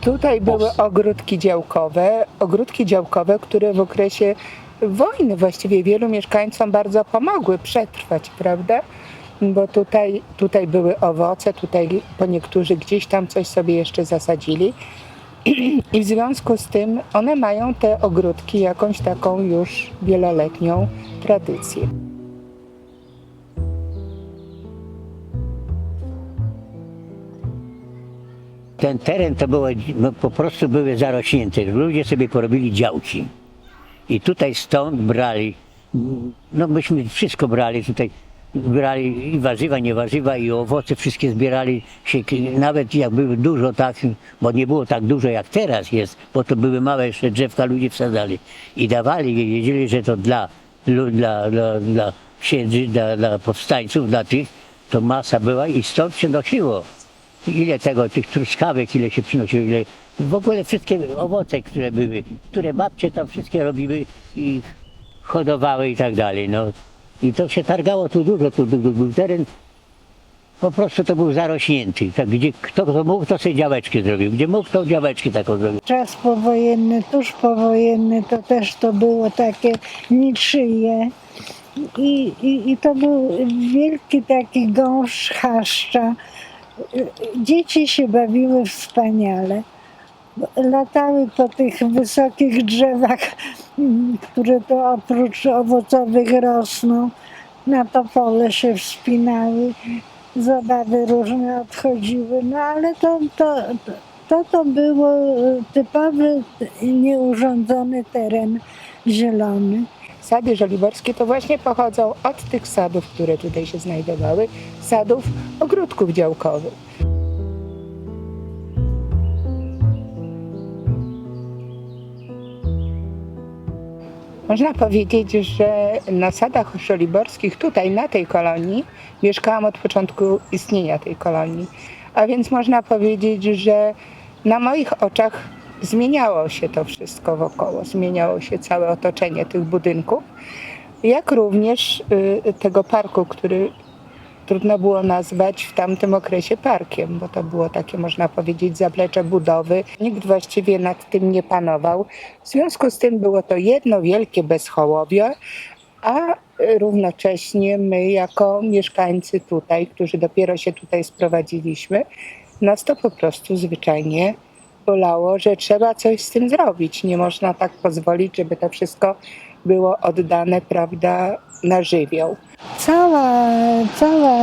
Tutaj były ogródki działkowe, ogródki działkowe, które w okresie wojny właściwie wielu mieszkańcom bardzo pomogły przetrwać, prawda? Bo tutaj, tutaj były owoce, tutaj po niektórzy gdzieś tam coś sobie jeszcze zasadzili. I w związku z tym one mają te ogródki jakąś taką już wieloletnią tradycję. Ten teren to było, no, po prostu były zarośnięte. Ludzie sobie porobili działki. I tutaj stąd brali, no myśmy wszystko brali tutaj. Brali i warzywa, nie warzywa, i owoce, wszystkie zbierali się, nawet jak były dużo tak, bo nie było tak dużo jak teraz jest, bo to były małe jeszcze drzewka, ludzie wsadzali i dawali, wiedzieli, że to dla, dla, dla, dla księży, dla, dla powstańców, dla tych, to masa była i stąd się nosiło ile tego, tych truskawek, ile się przynosiło, ile w ogóle wszystkie owoce, które były, które babcie tam wszystkie robiły i hodowały i tak dalej, no. I to się targało tu dużo, tu był, teren, po prostu to był zarośnięty, tak, gdzie kto to mógł, to sobie działeczki zrobił, gdzie mógł, to działeczki taką zrobił. Czas powojenny, tuż powojenny, to też to było takie niczyje. I, i, I to był wielki taki gąszcz chaszcza. Dzieci się bawiły wspaniale. Latały po tych wysokich drzewach, które to oprócz owocowych rosną. Na to pole się wspinały. Zabawy różne odchodziły, no ale to, to, to, to było typowy, nieurządzony teren zielony. Sady żoliborskie to właśnie pochodzą od tych sadów, które tutaj się znajdowały, sadów ogródków działkowych. Można powiedzieć, że na sadach żoliborskich tutaj, na tej kolonii, mieszkałam od początku istnienia tej kolonii. A więc można powiedzieć, że na moich oczach zmieniało się to wszystko wokoło, zmieniało się całe otoczenie tych budynków, jak również y, tego parku, który trudno było nazwać w tamtym okresie parkiem, bo to było takie, można powiedzieć, zaplecze budowy. Nikt właściwie nad tym nie panował. W związku z tym było to jedno wielkie bezchołowie, a równocześnie my, jako mieszkańcy tutaj, którzy dopiero się tutaj sprowadziliśmy, nas to po prostu zwyczajnie bolało, że trzeba coś z tym zrobić. Nie można tak pozwolić, żeby to wszystko było oddane, prawda, na żywioł. Cała, cała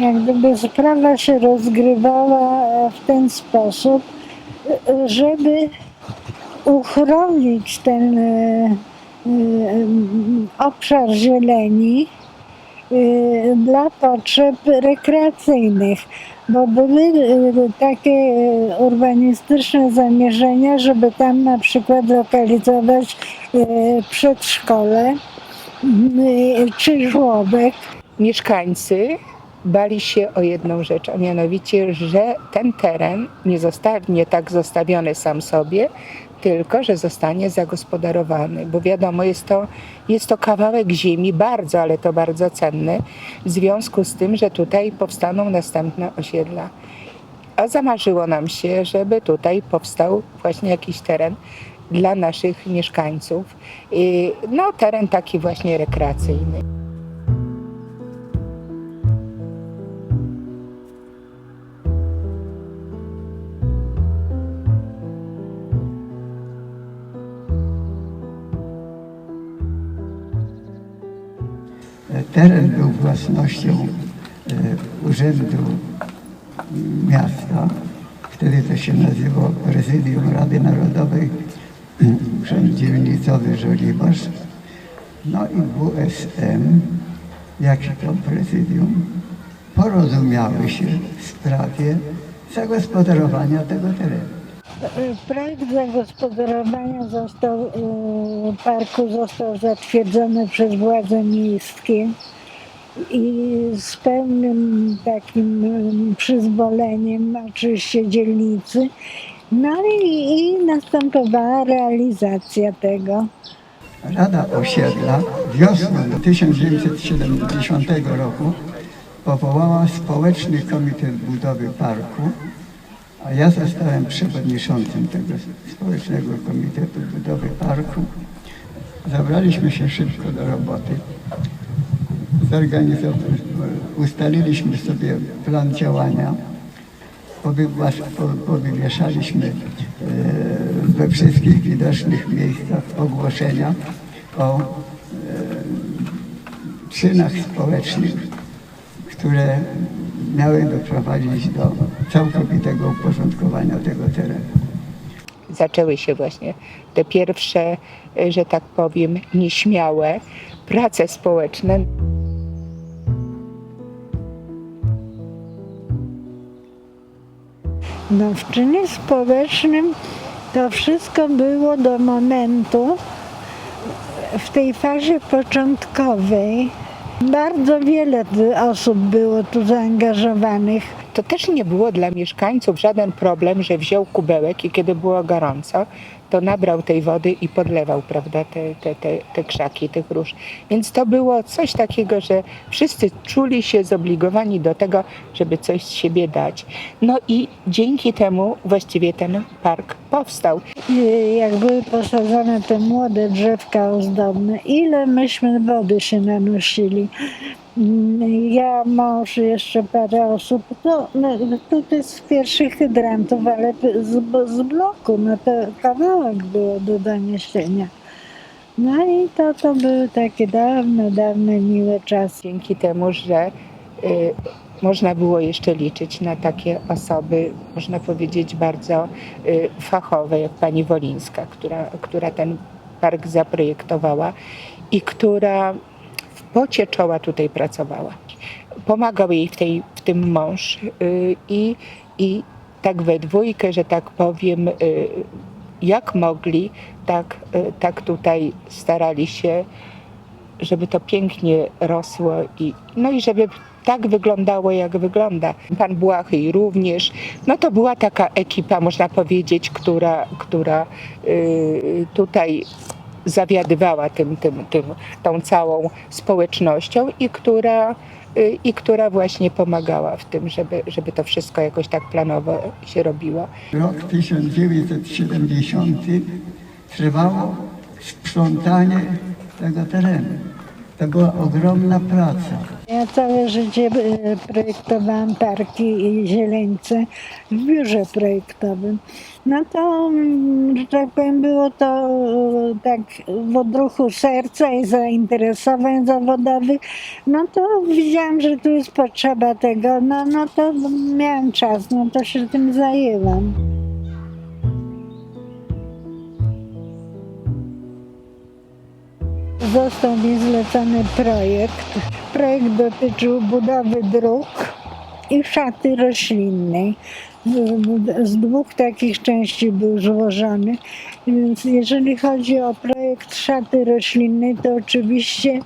jak gdyby sprawa się rozgrywała w ten sposób, żeby uchronić ten e, e, obszar zieleni e, dla potrzeb rekreacyjnych, bo były e, takie urbanistyczne zamierzenia, żeby tam na przykład lokalizować e, przedszkole czy żłobek. Mieszkańcy bali się o jedną rzecz, a mianowicie, że ten teren nie zostanie tak zostawiony sam sobie, tylko że zostanie zagospodarowany, bo wiadomo, jest to, jest to kawałek ziemi bardzo, ale to bardzo cenny, w związku z tym, że tutaj powstaną następne osiedla. A zamarzyło nam się, żeby tutaj powstał właśnie jakiś teren dla naszych mieszkańców. No, teren taki właśnie rekreacyjny. Teren był własnością e, Urzędu Miasta. Wtedy to się nazywało Prezydium Rady Narodowej, Urząd Dzielnicowy Żoliborz. No i WSM, jak się to prezydium, porozumiały się w sprawie zagospodarowania tego terenu. Projekt zagospodarowania został, y, parku został zatwierdzony przez władze miejskie i z pełnym takim y, przyzwoleniem oczywiście dzielnicy. No i, i następowała realizacja tego. Rada Osiedla wiosną 1970 roku powołała Społeczny Komitet Budowy Parku, a ja zostałem przewodniczącym tego Społecznego Komitetu Budowy Parku. Zabraliśmy się szybko do roboty. Ustaliliśmy sobie plan działania. Powywieszaliśmy e, we wszystkich widocznych miejscach ogłoszenia o e, czynach społecznych, które miały doprowadzić do całkowitego uporządkowania tego terenu. zaczęły się właśnie te pierwsze, y, że tak powiem, nieśmiałe prace społeczne. No, w czynie społecznym to wszystko było do momentu, w tej fazie początkowej. Bardzo wiele osób było tu zaangażowanych. To też nie było dla mieszkańców żaden problem, że wziął kubełek i kiedy było gorąco, to nabrał tej wody i podlewał, prawda, te, te, te, te krzaki, tych róż. Więc to było coś takiego, że wszyscy czuli się zobligowani do tego, żeby coś z siebie dać. No i dzięki temu właściwie ten park powstał. Jak były posadzone te młode drzewka ozdobne, ile myśmy wody się nanosili. Ja, mąż, jeszcze parę osób, to, no, to z pierwszych hydrantów, ale z, z bloku, no to kawałek było do doniesienia. No i to, to były takie dawne, dawne, miłe czasy. Dzięki temu, że y, można było jeszcze liczyć na takie osoby, można powiedzieć, bardzo y, fachowe, jak pani Wolińska, która, która ten park zaprojektowała i która w pocie czoła tutaj pracowała. Pomagał jej w, tej, w tym mąż y, i, i tak we dwójkę, że tak powiem, y, jak mogli, tak, y, tak tutaj starali się żeby to pięknie rosło i, no i żeby tak wyglądało, jak wygląda. Pan Błachy również. No to była taka ekipa, można powiedzieć, która, która y, tutaj zawiadywała tym, tym, tym, tą całą społecznością i która, i która właśnie pomagała w tym, żeby, żeby to wszystko jakoś tak planowo się robiło. Rok 1970 trwało sprzątanie tego terenu. To była ogromna praca. Ja całe życie e, projektowałam parki i zieleńce w biurze projektowym. No to, mm, że tak powiem, było to e, tak w odruchu serca i zainteresowań zawodowych. No to widziałam, że tu jest potrzeba tego. No, no to miałam czas, no to się tym zajęłam. Został mi zlecony projekt. Projekt dotyczył budowy dróg i szaty roślinnej. Z- Z dwóch takich części był złożony. Więc jeżeli chodzi o projekt szaty roślinnej, to oczywiście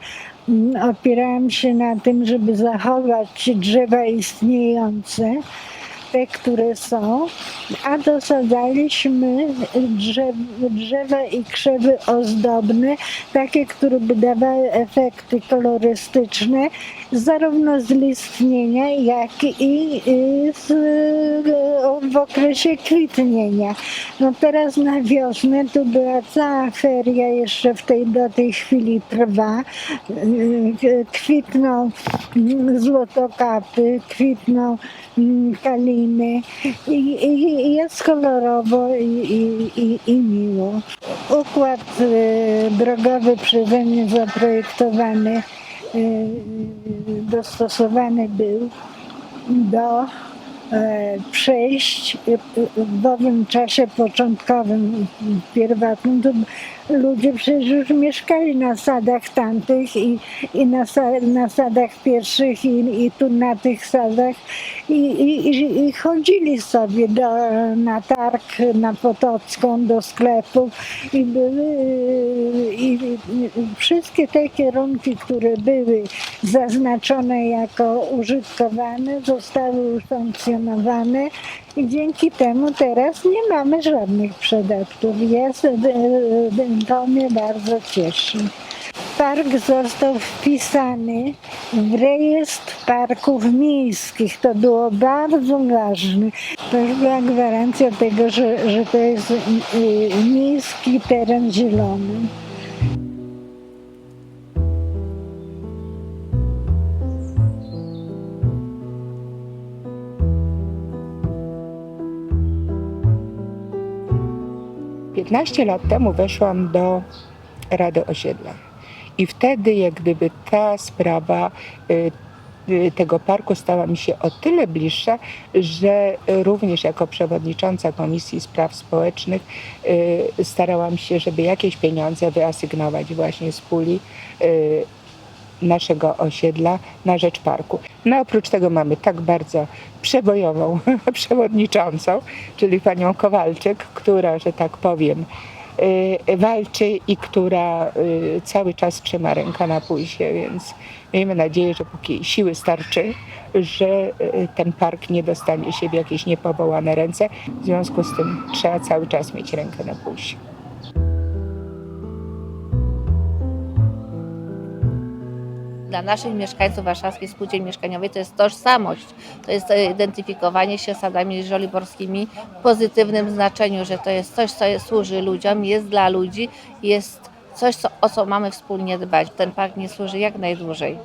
mm, opierałam się na tym, żeby zachować drzewa istniejące, te, które są, a dosadzaliśmy drzew, drzewa i krzewy ozdobne, takie, które by dawały efekty kolorystyczne, zarówno z listnienia, jak i z, w okresie kwitnienia. No teraz na wiosnę tu była cała feria, jeszcze w tej, do tej chwili trwa. Kwitną złotokapy, kwitną mm, i, i, i jest kolorowo i, i, i, miło. Układ y, drogowy przeze mnie zaprojektowany, y, dostosowany był do przejść y, y, w owym czasie początkowym, pierwotnym, to ludzie przecież już mieszkali na sadach tamtych i, i na, na sadach pierwszych i, i tu na tych sadach i, i, i- chodzili sobie do, na targ, na Potocką, do sklepów i były i, i, wszystkie te kierunki, które były zaznaczone jako użytkowane, zostały i dzięki temu teraz nie mamy żadnych przedawków. Jest, e, e, to mnie bardzo cieszy. park został wpisany w rejestr parków miejskich. To było bardzo ważne. To już była gwarancja tego, że, że to jest y, y, miejski teren zielony. Piętnaście lat temu weszłam do Rady Osiedla. I wtedy, jak gdyby ta sprawa y, y, tego parku stała mi się o tyle bliższa, że również jako przewodnicząca Komisji Spraw Społecznych y, starałam się, żeby jakieś pieniądze wyasygnować właśnie z puli naszego osiedla na rzecz parku. No oprócz tego mamy tak bardzo przebojową przewodniczącą, czyli panią Kowalczyk, która, że tak powiem, y, walczy i która y, cały czas trzyma rękę na pulsie, więc miejmy nadzieję, że póki siły starczy, że y, ten park nie dostanie się w jakieś niepowołane ręce. W związku z tym trzeba cały czas mieć rękę na pulsie. Dla naszych mieszkańców Warszawskiej Spółdzielni Mieszkaniowej to jest tożsamość, to jest e, identyfikowanie się sadami żoliborskimi w pozytywnym znaczeniu, że to jest coś, co jest, służy ludziom, jest dla ludzi, jest coś, co, o co mamy wspólnie dbać. Ten park nie służy jak najdłużej.